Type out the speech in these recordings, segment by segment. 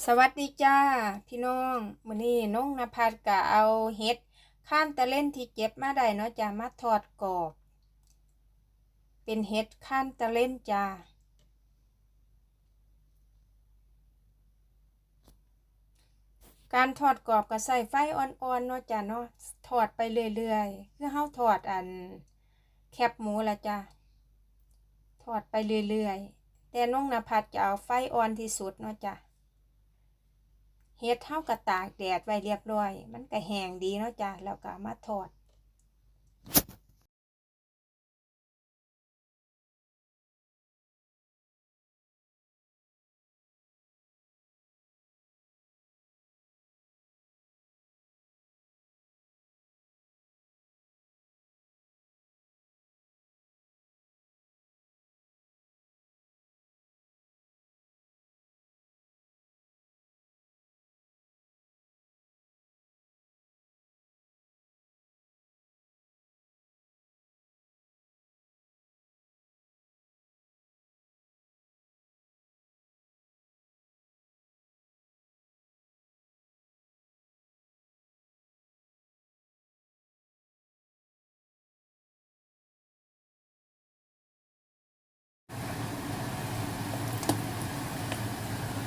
สวัสดีจ้าพี่น้องมื้อนี้น้องนภัสก็เอาเห็ดข้านตะเล่นที่เก็บมาได้เนาะจ้ามาทอดกรอบ เป็นเห็ดข้านตะเล่นจ้าการทอดกรอบก็ใส่ไฟอ่อนๆเนาะจ้าเนาะทอดไปเรื่อยๆคือเฮาทอดอันแคบหมูละจ้าทอดไปเรื่อยๆแต่น้องนภัสจะเอาไฟอ่อนที่สุดเนาะจ้า เฮ็ดเท่ากับตากแดดไว้เรียบร้อย มันก็แห้งดีเนาะจ้ะแล้วก็มาทอด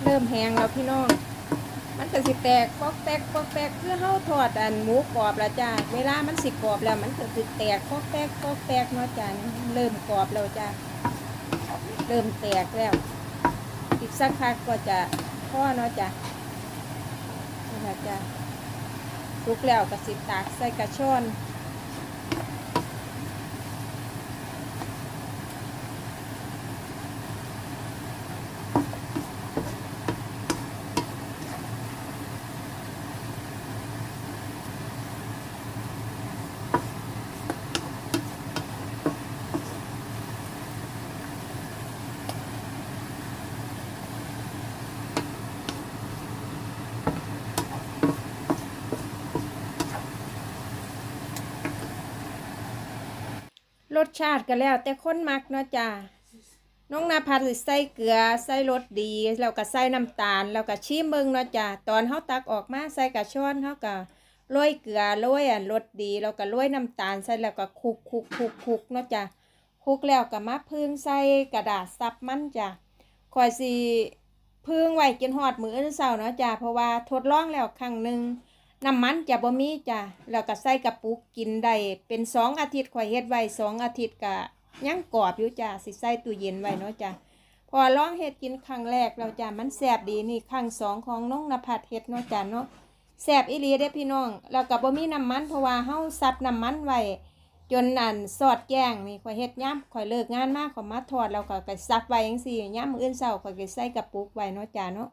เริ่มแห้งแล้วพี่น้อง มันก็สิแตกปอกแตกปอกแตกเพื่อเฮาทอดอันหมูกรอบล้วจ้าเวลามันสิกรอบแล้ว มันก็สิแตกปอกแตกปอกแตกเนาะจ้าเริ่มกรอบแล้วจ้าเริ่มแตกแล้ว อีกสักพักก็จะพ่อเนาะจ้านี่ละจ้าลุกแล้วก็สิตากใส่กระชอน รสชาติก็แล้ว แต่คนมักเนาะจ้าน้องนาพัดใส่เกลือใส่รสดีแล้วก็ใส่น้ำตาลแล้วก็ชิมเบิ่งเนาะจ้าตอนเฮาตักออกมาใส่กระชอนเฮาก็โรยเกลือโรยอะรสดีแล้วก็โรยน้ำตาลใส่แล้วก็คลุกคลุกคลุกคลุกเนาะจ้าคลุกแล้วก็มาพึ่งใส่กระดาษซับมันจ้าคอยสิพึ่งไว้กินฮอดมืออื่นเช้าเนาะจ้าเพราะว่าทดลองแล้วครั้งหนึ่ง น้ำมันจะบ่มีจ้ะแล้วก็ใส่กระปุกกินได้เป็นสองอาทิตย์ข่อยเฮ็ดไว้สองอาทิตย์ก็ยังกรอบอยู่จ้ะสิใส่ตู้เย็นไว้เนาะจ้ะพอลองเฮ็ดกินครั้งแรกแล้วจ้ะมันแซ่บดีนี่ครั้งสองของน้องนภัสเฮ็ดเนาะจ้ะเนาะแซ่บอีหลีเด้พี่น้องแล้วก็บ่มีน้ำมันเพราะว่าเฮาซับน้ำมันไว้จนอันสอดแกงนี่ข่อยเฮ็ดย่ำข่อยเลิกงานมากข่อยมาทอดแล้วก็ก็ซับไว้จังซี่ย่ำมื้ออื่นเช้าข่อยก็ใส่กระปุกไว้เนาะจ้ะเนาะ